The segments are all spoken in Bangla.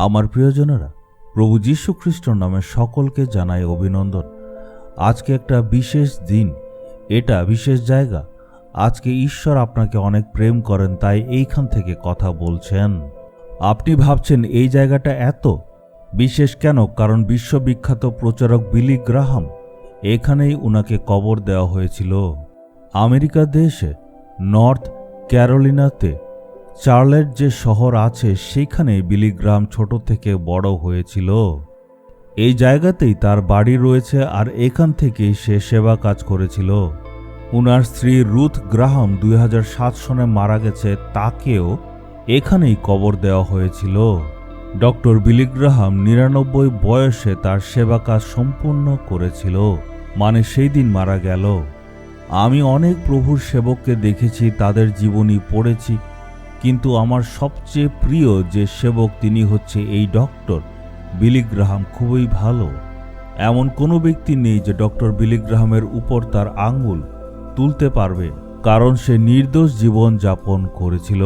আমার প্রিয়জনেরা, প্রভু যীশু খ্রিস্টর নামে সকলকে জানাই অভিনন্দন। আজকে একটা বিশেষ দিন, এটা বিশেষ জায়গা। আজকে ঈশ্বর আপনাকে অনেক প্রেম করেন, তাই এইখান থেকে কথা বলছেন। আপনি ভাবছেন, এই জায়গাটা এত? বিশেষ কেন? কারণ বিশ্ববিখ্যাত প্রচারক বিলি গ্রাহাম এখানেই উনাকে কবর দেওয়া হয়েছিল। আমেরিকা দেশে, নর্থ ক্যারোলিনাতে চার্লেট যে শহর আছে সেখানে বিলিগ্রাম ছোট থেকে বড় হয়েছিল। এই জায়গাতেই তার বাড়ি রয়েছে আর এখান থেকেই সে সেবা কাজ করেছিল। উনার স্ত্রী রুথ গ্রাহাম দুই সনে মারা গেছে, তাকেও এখানেই কবর দেওয়া হয়েছিল। ডক্টর বিলিগ্রাহাম নিরানব্বই বয়সে তার সেবা কাজ সম্পূর্ণ করেছিল মানে সেই দিন মারা গেল। আমি অনেক প্রভুর সেবককে দেখেছি, তাদের জীবনী পড়েছি কিন্তু আমার সবচেয়ে প্রিয় যে সেবক তিনি হচ্ছে এই ডক্টর বিলিগ্রাহাম খুবই ভালো। এমন কোনো ব্যক্তি নেই যে ডক্টর বিলিগ্রাহামের উপর তার আঙ্গুল তুলতে পারবে, কারণ সে নির্দোষ জীবন যাপন করেছিল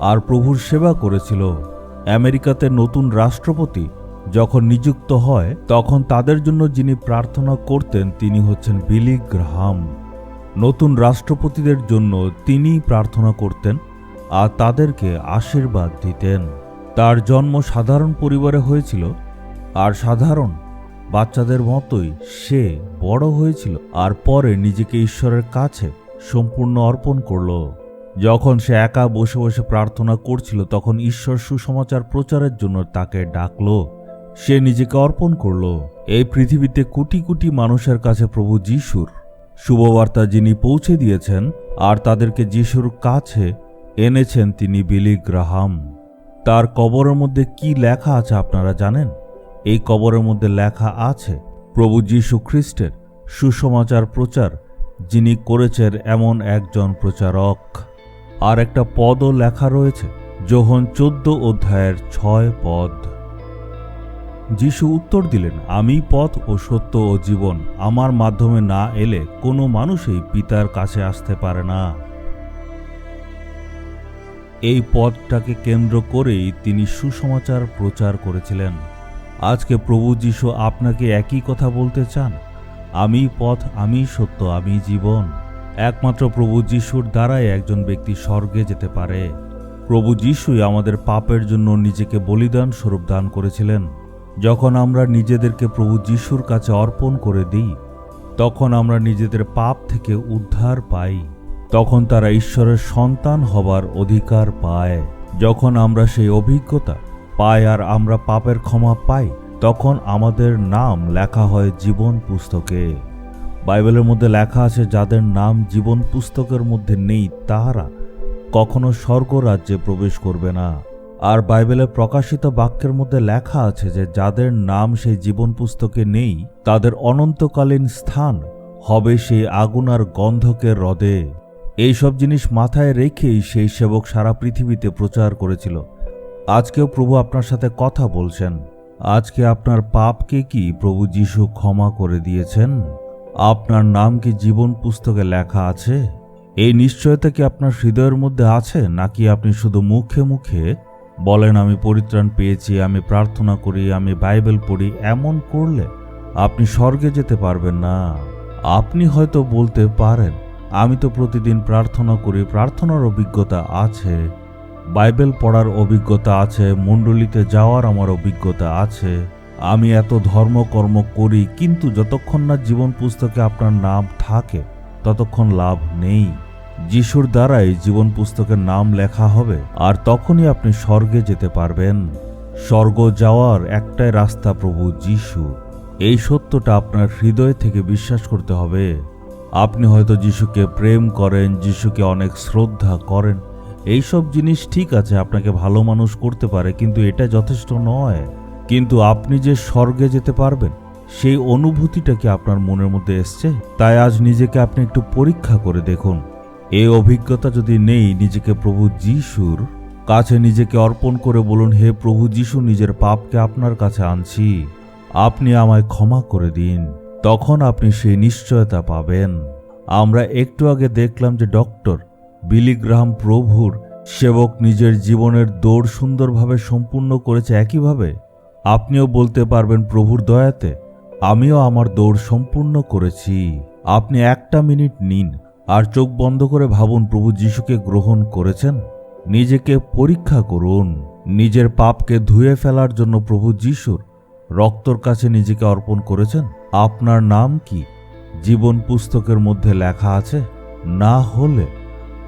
আর প্রভুর সেবা করেছিল। আমেরিকাতে নতুন রাষ্ট্রপতি যখন নিযুক্ত হয়, তখন তাদের জন্য যিনি প্রার্থনা করতেন তিনি হচ্ছেন বিলি গ্রাহাম। নতুন রাষ্ট্রপতিদের জন্য তিনিই প্রার্থনা করতেন আর তাদেরকে আশীর্বাদ দিতেন। তার জন্ম সাধারণ পরিবারে হয়েছিল, আর সাধারণ বাচ্চাদের মতোই সে বড় হয়েছিল, আর পরে নিজেকে ঈশ্বরের কাছে সম্পূর্ণ অর্পণ করল। যখন সে একা বসে বসে প্রার্থনা করছিল, তখন ঈশ্বর সুসমাচার প্রচারের জন্য তাকে ডাকল। সে নিজেকে অর্পণ করল। এই পৃথিবীতে কোটি কোটি মানুষের কাছে প্রভু যিশুর শুভবার্তা যিনি পৌঁছে দিয়েছেন, আর তাদেরকে যিশুর কাছে এনেছেন তিনি বিলি গ্রাহাম। তার কবরের মধ্যে কি লেখা আছে আপনারা জানেন? এই কবরের মধ্যে লেখা আছে, প্রভু যীশু খ্রিস্টের সুসমাচার প্রচার, যিনি করেছেন এমন একজন প্রচারক। আর একটা পদও লেখা রয়েছে, যোহন চোদ্দ অধ্যায়ের ছয় পদ। যিশু উত্তর দিলেন, আমি পথ ও সত্য ও জীবন, আমার মাধ্যমে না এলে কোনো মানুষই পিতার কাছে আসতে পারে না। এই পদটাকে কেন্দ্র করেই তিনি সুসমাচার প্রচার করেছিলেন। আজকে প্রভু যিশু আপনাকে একই কথা বলতে চান? আমি পথ, আমি সত্য, আমি জীবন। একমাত্র প্রভু যিশুর দ্বারাই একজন ব্যক্তি স্বর্গে যেতে পারে। প্রভু যিশুই আমাদের পাপের জন্য নিজেকে বলিদান স্বরূপ দান করেছিলেন। যখন আমরা নিজেদেরকে প্রভু যিশুর কাছে অর্পণ করে দিই, তখন আমরা নিজেদের পাপ থেকে উদ্ধার পাই। তখন তারা ঈশ্বরের সন্তান হবার অধিকার পায়। যখন আমরা সেই অভিজ্ঞতা পাই আর আমরা পাপের ক্ষমা পাই, তখন আমাদের নাম লেখা হয় জীবন পুস্তকে। বাইবেলের মধ্যে লেখা আছে, যাদের নাম জীবন পুস্তকের মধ্যে নেই, তাহারা কখনো স্বর্গ রাজ্যে প্রবেশ করবে না। আর বাইবেলে প্রকাশিত বাক্যের মধ্যে লেখা আছে যে, যাদের নাম সেই জীবন পুস্তকে নেই, তাদের অনন্তকালীন স্থান হবে সেই আগুন আর গন্ধকের হ্রদে। এইসব জিনিস মাথায় রেখেই সেই সেবক সারা পৃথিবীতে প্রচার করেছিল। আজকেও প্রভু আপনার সাথে কথা বলছেন। আজকে আপনার পাপকে কি প্রভু যিশু ক্ষমা করে দিয়েছেন? আপনার নাম কি জীবন পুস্তকে লেখা আছে? এই নিশ্চয়তা কি আপনার হৃদয়ের মধ্যে আছে, নাকি আপনি শুধু মুখে মুখে বলেন, আমি পরিত্রাণ পেয়েছি, আমি প্রার্থনা করি, আমি বাইবেল পড়ি, এমন করলে আপনি স্বর্গে যেতে পারবেন না আপনি হয়তো বলতে পারেন আমি তো প্রতিদিন প্রার্থনা করি, প্রার্থনার অভিজ্ঞতা আছে। বাইবেল পড়ার অভিজ্ঞতা আছে, মণ্ডলীতে যাওয়ার আমার অভিজ্ঞতা আছে। আমি এত ধর্মকর্ম করি, কিন্তু যতক্ষণ না জীবন পুস্তকে আপনার নাম থাকে, ততক্ষণ লাভ নেই। যিশুর দ্বারাই জীবন পুস্তকের নাম লেখা হবে, আর তখনই আপনি স্বর্গে যেতে পারবেন। স্বর্গ যাওয়ার একটাই রাস্তা প্রভু যিশু। এই সত্যটা আপনার হৃদয় থেকে বিশ্বাস করতে হবে। আপনি হয়তো যিশুকে প্রেম করেন, যিশুকে অনেক শ্রদ্ধা করেন। এইসব জিনিস ঠিক আছে, আপনাকে ভালো মানুষ করতে পারে, কিন্তু এটা যথেষ্ট নয়। কিন্তু আপনি যে স্বর্গে যেতে পারবেন, সেই অনুভূতিটা কি আপনার মনের মধ্যে এসছে? তাই আজ নিজেকে আপনি একটু পরীক্ষা করে দেখুন। এই অভিজ্ঞতা যদি নেই নিজেকে প্রভু যিশুর কাছে নিজেকে অর্পণ করে বলুন, হে প্রভু যিশু, নিজের পাপকে আপনার কাছে আনছি। আপনি আমায় ক্ষমা করে দিন। তখন আপনি সেই নিশ্চয়তা পাবেন। আমরা একটু আগে দেখলাম যে ডক্টর বিলিগ্রাহাম প্রভুর সেবক নিজের জীবনের দৌড় সুন্দরভাবে সম্পূর্ণ করেছে একইভাবে। আপনিও বলতে পারবেন প্রভুর দয়াতে, আমিও আমার দৌড় সম্পূর্ণ করেছি। আপনি একটা মিনিট নিন আর চোখ বন্ধ করে ভাবুন প্রভু যিশুকে গ্রহণ করেছেন। নিজেকে পরীক্ষা করুন। নিজের পাপকে ধুয়ে ফেলার জন্য প্রভু যিশুর রক্তর কাছে নিজেকে অর্পণ করেছেন? আপনার নাম কি? জীবন পুস্তকের মধ্যে লেখা আছে, না হলে।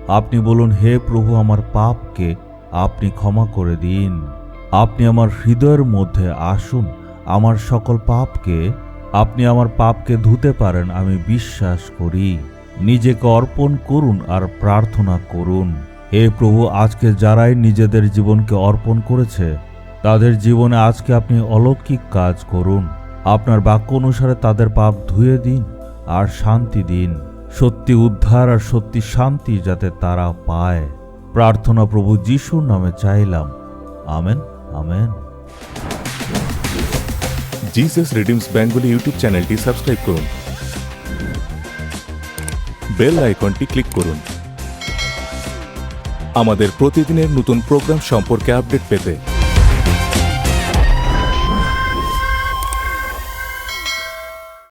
আপনি বলুন, হে প্রভু, আমার পাপকে আপনি ক্ষমা করে দিন। আপনি আমার হৃদয়ের মধ্যে আসুন, আমার সকল পাপকে, আপনি আমার পাপকে ধুতে পারেন, আমি বিশ্বাস করি। নিজেকে অর্পণ করুন আর প্রার্থনা করুন। হে প্রভু, আজকে যারাই নিজেদের জীবনকে অর্পণ করেছে তাদের জীবনে আজকে আপনি অলৌকিক কাজ করুন। আপনার বাক্য অনুসারে তাদের পাপ ধুয়ে দিন আর শান্তি দিন। সত্যি উদ্ধার আর সত্যি শান্তি যাতে তারা পায়। প্রার্থনা প্রভু যিশুর নামে চাইলাম। Amen amen. Jesus redeems Bengali YouTube চ্যানেলটি সাবস্ক্রাইব করুন। বেল আইকনটি ক্লিক করুন। আমাদের প্রতিদিনের নতুন প্রোগ্রাম সম্পর্কে আপডেট পেতে